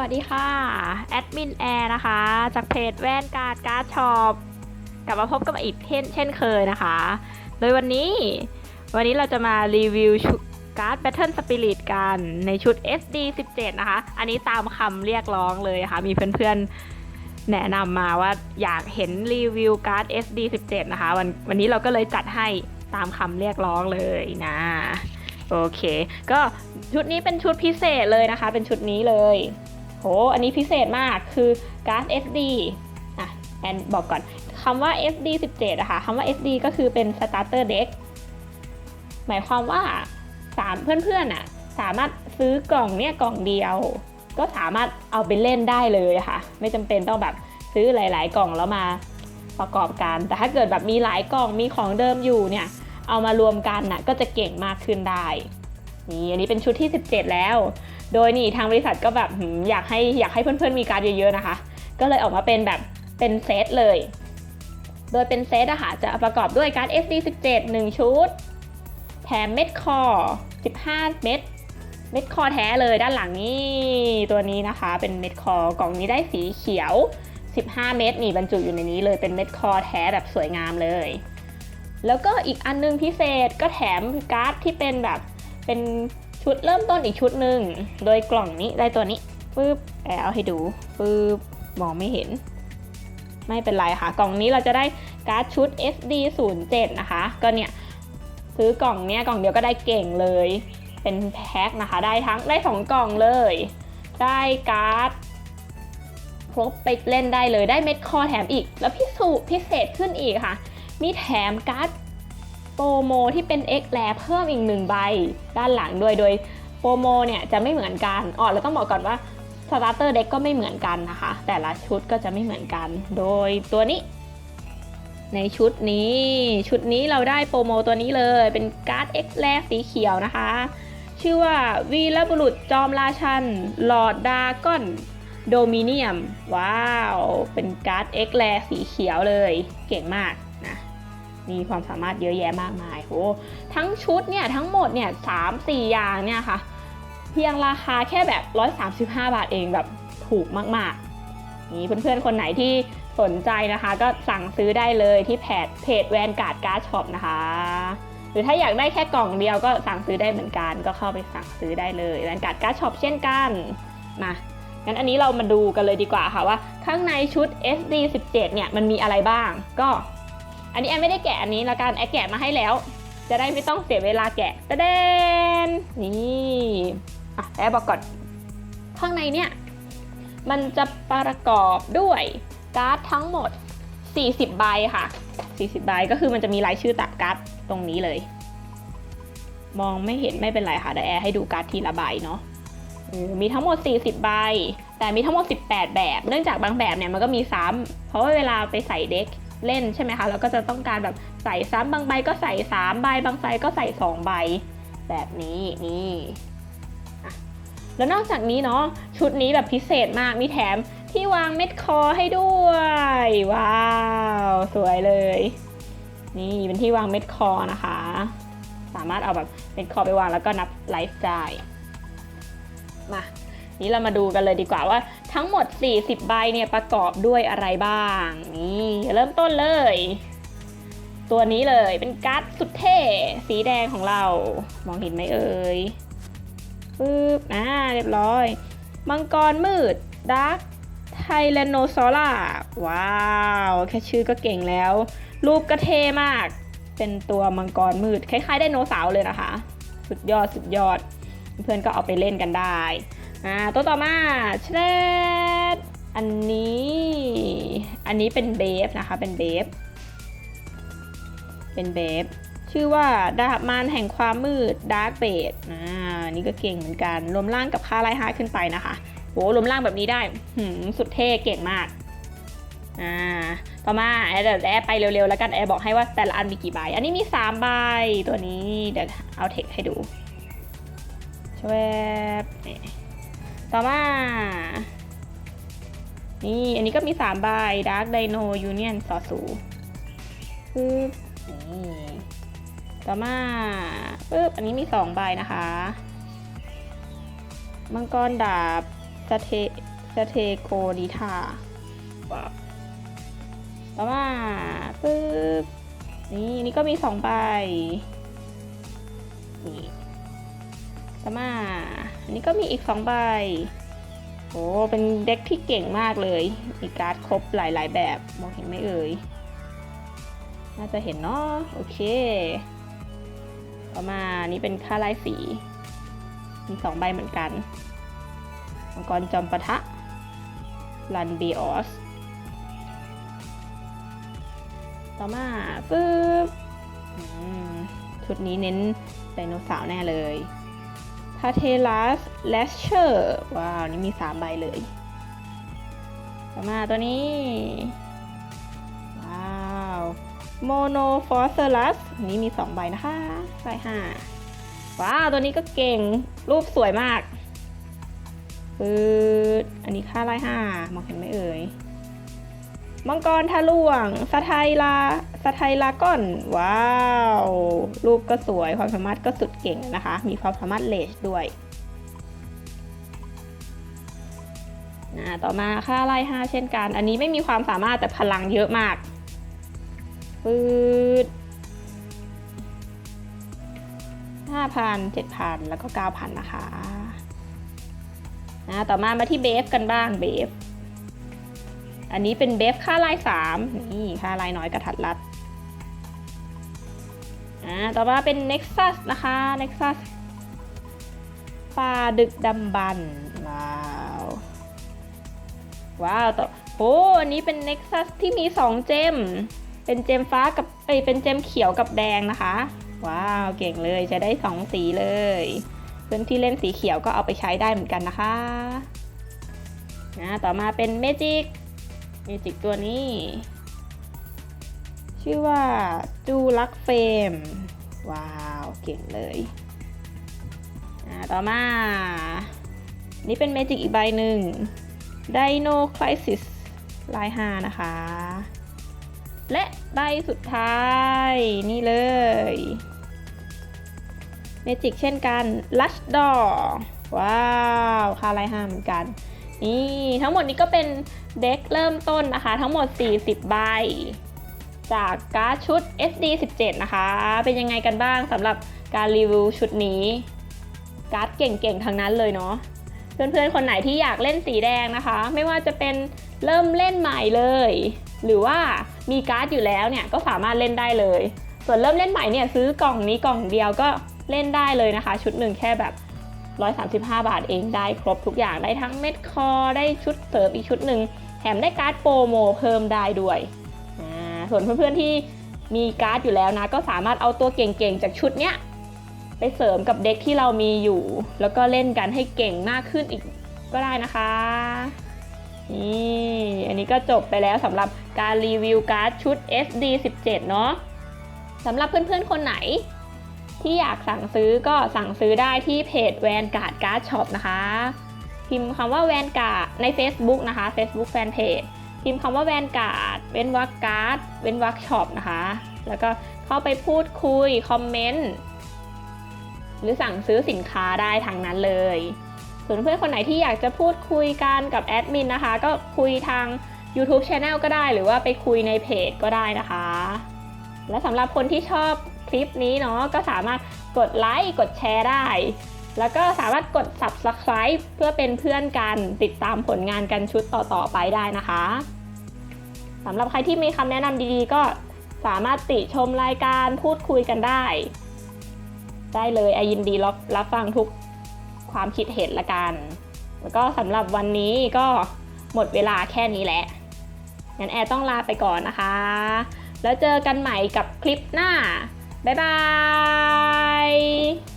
วัสดีค่ะ แอดมินแอร์นะคะ จากเพจแว่นการ์ดการ์ดช็อปกลับมาพบกับอีกเช่นเช่นเคยนะคะ โดยวันนี้ วันนี้เราจะมารีวิวชุดการ์ด Battle Spirit กันในชุด SD 17 นะคะ อันนี้ตามคำเรียกร้องเลยค่ะ มีเพื่อนๆ แนะนำมาว่าอยากเห็นรีวิวการ์ด SD 17 นะคะ วันวันนี้เราก็เลยจัดให้ตามคำเรียกร้องเลยนะโอเค ก็ชุดนี้เป็นชุดพิเศษเลยนะคะ เป็นชุดนี้เลย หอันนี้พิเศษมากคือการ์ด SD อะแอนบอกก่อนคำว่า SD 17อะค่ะคำว่า SD ก็คือเป็น starter deck หมายความว่าสามเพื่อนๆอะสามารถซื้อกล่องเนี่ยกล่องเดียว ก็สามารถเอาไปเล่นได้เลยะค่ะ ไม่จำเป็นต้องแบบซื้อหลาย ๆ กล่องแล้วมาประกอบกัน แต่ถ้าเกิดแบบมีหลายกล่องมีของเดิมอยู่เนี่ยเอามารวมกันน่ะก็จะเก่งมากขึ้นได้ นี่อันนี้เป็นชุดที่ 17 แล้ว โดยนี่ทางบริษัทก็แบบอยากให้อยากให้เพื่อนๆมีการดเยอะๆนะคะ ก็เลยออกมาเป็นแบบเป็นเซตเลย โดยเป็นเซตอะค่ะจะประกอบด้วยการ์ด SD 17 1 ชุด แถมเม็ดคอ 15 เม็ดเม็ดคอแท้เลยด้านหลังนี่ตัวนี้นะคะ เป็นเม็ดคอกล่องนี้ได้สีเขียว 15 เม็ดนี่บรรจุอยู่ในนี้เลยเป็นเม็ดคอแท้แบบสวยงามเลย แล้วก็อีกอันนึงพิเศษก็แถมการ์ดที่เป็นแบบเป็น ชุดเริ่มต้นอีกชุดหนึ่งโดยกล่องนี้ได้ตัวนี้ปึ๊บแอบเอาให้ดูปึ๊บมองไม่เห็น ไม่เป็นไรค่ะ กล่องนี้เราจะได้การ์ดชุด SD 0 7นะคะ ก็เนี่ยซื้อกล่องเนี้ยกล่องเดียวก็ได้เก่งเลย เป็นแพ็คนะคะ ได้ทั้งได้สองกล่องเลย ได้การ์ดครบไปเล่นได้เลยได้เม็ดคอแถมอีก แล้วพิสูพิเศษขึ้นอีกค่ะ มีแถมการ์ด โปรโมที่เป็น X แลเพิ่มอีกหนึ่งใบ ด้านหลังด้วยโดยโปรโมเนี่ยจะไม่เหมือนกันอ๋อแล้วต้องบอกก่อนว่าสตาร์เตอร์เด็กก็ไม่เหมือนกันนะคะ แต่ละชุดก็จะไม่เหมือนกัน โดยตัวนี้ ในชุดนี้ ชุดนี้เราได้โปรโมตัวนี้เลยเป็นการ์ด X แลสีเขียวนะคะ ชื่อว่าวีรบุรุษจอมราชันหลอดดาก้อนโดมิเนียม ว้าว เป็นการ์ด X แลสีเขียวเลย เก่งมาก มีความสามารถเยอะแยะมากมายโหทั้งชุดเนี่ยทั้งหมดเนี่ยสามสี่อย่างเนี่ยค่ะ เพียงราคาแค่แบบ 135 บาทเองแบบถูกมากๆ นี่เพื่อนๆ คนไหนที่สนใจนะคะ ก็สั่งซื้อได้เลยที่เพจเพจแวนการ์ดการ์ดช็อปนะคะ หรือถ้าอยากได้แค่กล่องเดียวก็สั่งซื้อได้เหมือนกัน ก็เข้าไปสั่งซื้อได้เลยแวนการ์ดการ์ดช็อปเช่นกันมางั้นอันนี้เรามาดูกันเลยดีกว่าค่ะว่า ข้างในชุด SD 17 เนี่ยมันมีอะไรบ้างก็ อันนี้แอนไม่ได้แกะอันนี้ละกันแอนแกะมาให้แล้ว จะได้ไม่ต้องเสียเวลาแกะตะเดนนี่อะแอนบอกก่อนข้างในเนี่ยมันจะประกอบด้วยการ์ดทั้งหมด 40 ใบค่ะ 40 ใบก็คือมันจะมีรายชื่อตัดการ์ดตรงนี้เลย มองไม่เห็นไม่เป็นไรค่ะเดี๋ยวแอร์ให้ดูการ์ดทีละใบเนาะมีทั้งหมด 40 ใบ แต่มีทั้งหมด 18 แบบ เนื่องจากบางแบบเนี่ยมันก็มีซ้ำเพราะว่าเวลาไปใส่เด็ก เล่นใช่ไหมคะแล้วก็จะต้องการแบบใส่ซ้ำบางใบก็ใส่ 3 ใบ บางใบก็ใส่ 2 ใบ แบบนี้นี่แล้วนอกจากนี้เนาะชุดนี้แบบพิเศษมากมีแถมที่วางเม็ดคอให้ด้วย ว้าว สวยเลย นี่เป็นที่วางเม็ดคอนะคะ สามารถเอาแบบเม็ดคอไปวางแล้วก็นับไลฟ์ได้มา นี้เรามาดูกันเลยดีกว่าว่าทั้งหมด 40 ใบเนี่ยประกอบด้วยอะไรบ้างนี่เริ่มต้นเลย ตัวนี้เลยเป็นการ์ดสุดเท่สีแดงของเรา มองเห็นไหมเอ่ยปึ๊บอ่าเรียบร้อยมังกรมืดดาร์คไทแลนโนซอล่าว้าว แค่ชื่อก็เก่งแล้ว รูปก็เท่มาก เป็นตัวมังกรมืด คล้ายๆไดโนเสาร์เลยนะคะ สุดยอดสุดยอด เพื่อนก็เอาไปเล่นกันได้ อ่าตัวต่อมาแชดอันนี้ อันนี้เป็นเบฟนะคะ เป็นเบฟ เป็นเบฟ ชื่อว่าดาบมารแห่งความมืดดาร์กเบดอ่านี่ก็เก่งเหมือนกัน รวมร่างกับค่าไล่ฮาขึ้นไปนะคะโหรวมร่างแบบนี้ได้หืมสุดเท่เก่งมากอ่าต่อมาแอร์แอร์ไปเร็วๆ แล้วกันแอร์บอกให้ว่าแต่ละอันมีกี่ใบ อันนี้มี 3 ใบตัวนี้ เดี๋ยวเอาเทคให้ดูชวบนี่ ต่อมา นี่อันนี้ก็มี3ใบ Dark Dino Union สอสูปึ๊บนี่ต่อมาปึ๊บอันนี้มี2ใบนะคะมังกรดาบสเตสเทโกดิทาว้าวต่อมาปึ๊บนี่นี่ก็มีสองใบนี่ต่อมา อันนี้ก็มีอีกสองใบ โอ้ เป็นเด็กที่เก่งมากเลย มีการ์ดครบหลาย ๆ แบบ มองเห็นไหมเอ่ย น่าจะเห็นเนาะ โอเค ต่อมา นี่เป็นค่าลายสี มีสองใบเหมือนกัน มังกรจอมปะทะ ลันเบออส ต่อมา ปึ๊บชุดนี้เน้นไดโนเสาร์แน่เลยาเทลัสเลสเชอร์ว้าว นี่มีสามใบเลย ต่อมาตัวนี้ ว้าวโมโนฟอสเซอรัสนี่มีสองใบนะคะใบห้าว้าว ตัวนี้ก็เก่งรูปสวยมากปืดอันนี้ค่าไล่ห้ามองเห็นไหมเอ่ย มังกรทะลวงสะไทยลาสะไทยลาก้อน ว้าว รูปก็สวย ความสามารถก็สุดเก่งนะคะ มีความสามารถเลชด้วยนะต่อมาค่าไล่5เช่นกัน อันนี้ไม่มีความสามารถแต่พลังเยอะมากปืดห้าพันเจ็ดพันแล้วก็เก้าพันนะคะนะต่อมามาที่เบฟกันบ้างเบฟ อันนี้เป็นเบฟค่าลายสามนี่ค่าลายน้อยกระทัดรัดอ่าต่อมาเป็น Nexus นะคะ Nexus ป่าดึกดำบรรพ์ว้าวว้าวต่อโอ้อันนี้เป็น Nexus ที่มี 2 เจม เป็นเจมฟ้ากับเอ้ยเป็นเจมเขียวกับแดงนะคะ ว้าวเก่งเลยจะได้ 2 สีเลยเพื่อนที่เล่นสีเขียวก็เอาไปใช้ได้เหมือนกันนะคะนะต่อมาเป็น Magic เมจิกตัวนี้ ชื่อว่าจูลักเฟม ว้าว เก่งเลยอ่าต่อมา นี่เป็นเมจิกอีกใบหนึ่ง Dino Crisis ลาย5นะคะ และใบสุดท้ายนี่เลย เมจิกเช่นกัน Lush Dog ว้าวค่าลาย5เหมือนกัน นี่ทั้งหมดนี้ก็เป็นเด็กเริ่มต้นนะคะ ทั้งหมด 40 ใบ จากการ์ดชุด SD 17 นะคะ เป็นยังไงกันบ้างสำหรับการรีวิวชุดนี้ การ์ดเก่งๆทั้งนั้นเลยเนาะเพื่อนๆ คนไหนที่อยากเล่นสีแดงนะคะ ไม่ว่าจะเป็นเริ่มเล่นใหม่เลย หรือว่ามีการ์ดอยู่แล้วเนี่ยก็สามารถเล่นได้เลย ส่วนเริ่มเล่นใหม่เนี่ยซื้อกล่องนี้กล่องเดียวก็เล่นได้เลยนะคะ ชุดหนึ่งแค่แบบ 135 บาทเองได้ครบทุกอย่างได้ทั้งเม็ดคอได้ชุดเสริมอีกชุดหนึ่งแถมได้การ์ดโปรโมเพิ่มได้ด้วยอ่าส่วนเพื่อนๆที่มีการ์ดอยู่แล้วนะ ก็สามารถเอาตัวเก่งๆจากชุดเนี้ยไปเสริมกับเด็กที่เรามีอยู่ แล้วก็เล่นกันให้เก่งมากขึ้นอีกก็ได้นะคะนี่อันนี้ก็จบไปแล้วสำหรับการรีวิวการ์ดชุด SD 17 เนาะสำหรับเพื่อนๆคนไหน ที่อยากสั่งซื้อก็สั่งซื้อได้ที่เพจแวนการ์ดการ์ดช็อปนะคะ พิมพ์คำว่าแวนการ์ดใน Facebook นะคะ Facebook Fanpage พิมพ์คำว่าแวนการ์ดเว้นวรรคการ์ดเว้นวรรคช็อปนะคะ แล้วก็เข้าไปพูดคุย คอมเมนต์หรือสั่งซื้อสินค้าได้ทางนั้นเลยส่วนเพื่อนคนไหนที่อยากจะพูดคุยกันกับแอดมินนะคะ ก็คุยทาง YouTube Channel ก็ได้ หรือว่าไปคุยในเพจก็ได้นะคะ และสำหรับคนที่ชอบ คลิปนี้เนาะก็สามารถกดไลค์กดแชร์ได้ แล้วก็สามารถกด subscribe เพื่อเป็นเพื่อนกันติดตามผลงานกันชุดต่อๆไปได้นะคะสำหรับใครที่มีคำแนะนำดีๆ ก็สามารถติชมรายการพูดคุยกันได้ ได้เลยไอยินดีรับรับฟังทุกความคิดเห็นละกัน แล้วก็สำหรับวันนี้ก็หมดเวลาแค่นี้แหละ งั้นแอร์ต้องลาไปก่อนนะคะ แล้วเจอกันใหม่กับคลิปหน้า บ๊ายบาย